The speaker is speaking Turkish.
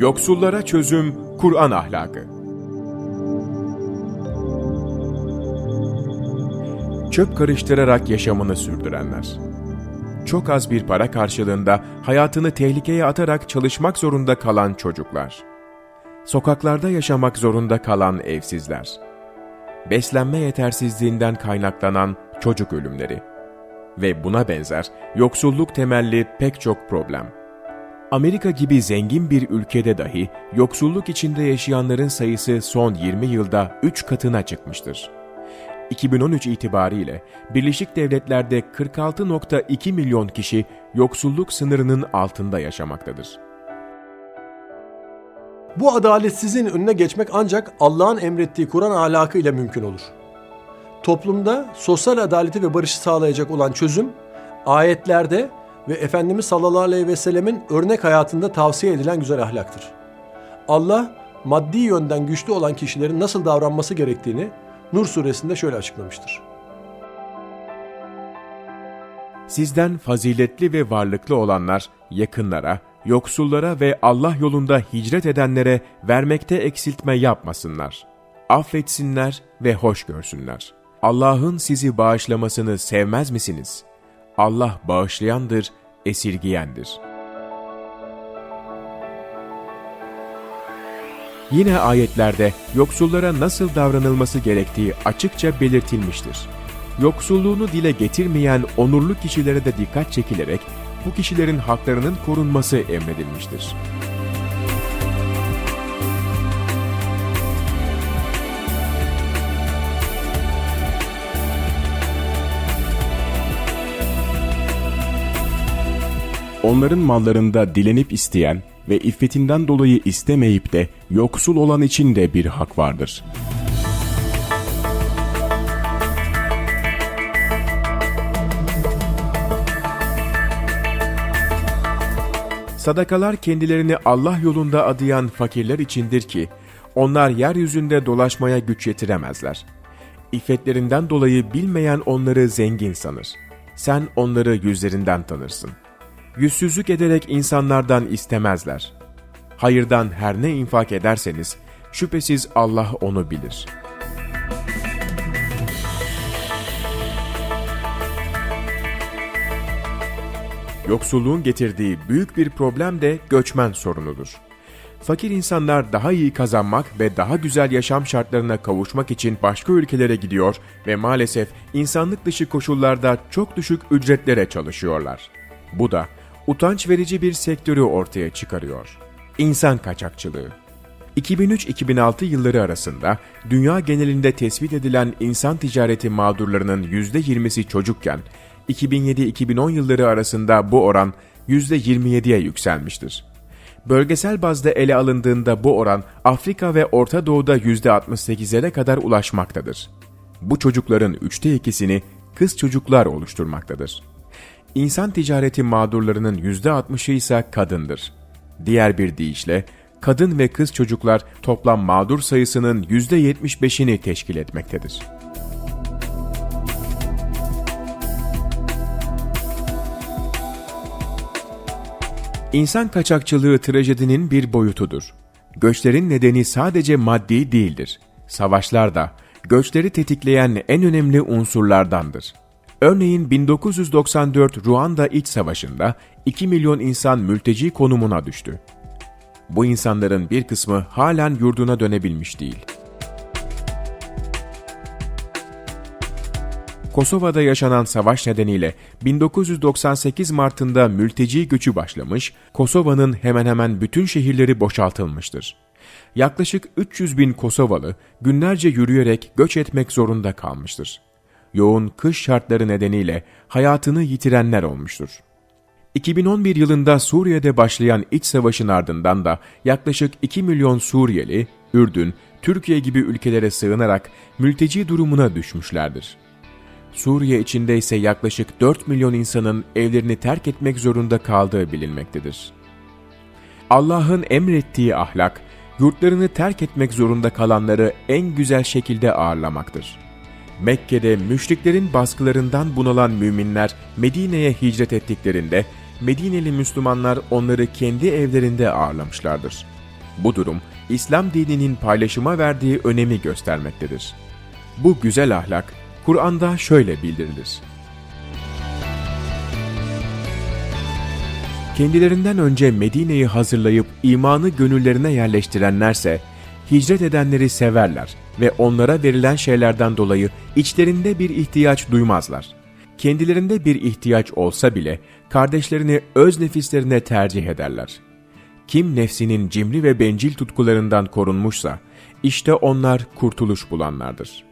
Yoksullara çözüm Kur'an ahlakı. Çöp karıştırarak yaşamını sürdürenler. Çok az bir para karşılığında hayatını tehlikeye atarak çalışmak zorunda kalan çocuklar. Sokaklarda yaşamak zorunda kalan evsizler. Beslenme yetersizliğinden kaynaklanan çocuk ölümleri. Ve buna benzer yoksulluk temelli pek çok problem. Amerika gibi zengin bir ülkede dahi yoksulluk içinde yaşayanların sayısı son 20 yılda 3 katına çıkmıştır. 2013 itibariyle Birleşik Devletler'de 46.2 milyon kişi yoksulluk sınırının altında yaşamaktadır. Bu adaletsizliğin önüne geçmek ancak Allah'ın emrettiği Kur'an ahlakı ile mümkün olur. Toplumda sosyal adaleti ve barışı sağlayacak olan çözüm, ayetlerde ve Efendimiz sallallahu aleyhi ve sellemin örnek hayatında tavsiye edilen güzel ahlaktır. Allah, maddi yönden güçlü olan kişilerin nasıl davranması gerektiğini Nur suresinde şöyle açıklamıştır. Sizden faziletli ve varlıklı olanlar yakınlara, yoksullara ve Allah yolunda hicret edenlere vermekte eksiltme yapmasınlar. Affetsinler ve hoş görsünler. Allah'ın sizi bağışlamasını sevmez misiniz? Allah bağışlayandır, esirgiyendir. Yine ayetlerde yoksullara nasıl davranılması gerektiği açıkça belirtilmiştir. Yoksulluğunu dile getirmeyen onurlu kişilere de dikkat çekilerek bu kişilerin haklarının korunması emredilmiştir. Onların mallarında dilenip isteyen ve iffetinden dolayı istemeyip de yoksul olan için de bir hak vardır. Sadakalar kendilerini Allah yolunda adayan fakirler içindir ki, onlar yeryüzünde dolaşmaya güç yetiremezler. İffetlerinden dolayı bilmeyen onları zengin sanır. Sen onları yüzlerinden tanırsın. Yüzsüzlük ederek insanlardan istemezler. Hayırdan her ne infak ederseniz, şüphesiz Allah onu bilir. Yoksulluğun getirdiği büyük bir problem de göçmen sorunudur. Fakir insanlar daha iyi kazanmak ve daha güzel yaşam şartlarına kavuşmak için başka ülkelere gidiyor ve maalesef insanlık dışı koşullarda çok düşük ücretlere çalışıyorlar. Bu da utanç verici bir sektörü ortaya çıkarıyor. İnsan kaçakçılığı. 2003-2006 yılları arasında dünya genelinde tespit edilen insan ticareti mağdurlarının %20'si çocukken, 2007-2010 yılları arasında bu oran %27'ye yükselmiştir. Bölgesel bazda ele alındığında bu oran Afrika ve Orta Doğu'da %68'lere kadar ulaşmaktadır. Bu çocukların üçte ikisini kız çocuklar oluşturmaktadır. İnsan ticareti mağdurlarının %60'ı ise kadındır. Diğer bir deyişle, kadın ve kız çocuklar toplam mağdur sayısının %75'ini teşkil etmektedir. İnsan kaçakçılığı trajedinin bir boyutudur. Göçlerin nedeni sadece maddi değildir. Savaşlar da göçleri tetikleyen en önemli unsurlardandır. Örneğin 1994 Ruanda İç Savaşı'nda 2 milyon insan mülteci konumuna düştü. Bu insanların bir kısmı halen yurduna dönebilmiş değil. Kosova'da yaşanan savaş nedeniyle 1998 Mart'ında mülteci göçü başlamış, Kosova'nın hemen hemen bütün şehirleri boşaltılmıştır. Yaklaşık 300 bin Kosovalı günlerce yürüyerek göç etmek zorunda kalmıştır. Yoğun kış şartları nedeniyle hayatını yitirenler olmuştur. 2011 yılında Suriye'de başlayan iç savaşın ardından da yaklaşık 2 milyon Suriyeli, Ürdün, Türkiye gibi ülkelere sığınarak mülteci durumuna düşmüşlerdir. Suriye içinde ise yaklaşık 4 milyon insanın evlerini terk etmek zorunda kaldığı bilinmektedir. Allah'ın emrettiği ahlak, yurtlarını terk etmek zorunda kalanları en güzel şekilde ağırlamaktır. Mekke'de müşriklerin baskılarından bunalan müminler Medine'ye hicret ettiklerinde Medineli Müslümanlar onları kendi evlerinde ağırlamışlardır. Bu durum, İslam dininin paylaşıma verdiği önemi göstermektedir. Bu güzel ahlak, Kur'an'da şöyle bildirilir. Kendilerinden önce Medine'yi hazırlayıp imanı gönüllerine yerleştirenlerse, hicret edenleri severler ve onlara verilen şeylerden dolayı içlerinde bir ihtiyaç duymazlar. Kendilerinde bir ihtiyaç olsa bile kardeşlerini öz nefislerine tercih ederler. Kim nefsinin cimri ve bencil tutkularından korunmuşsa, işte onlar kurtuluş bulanlardır.''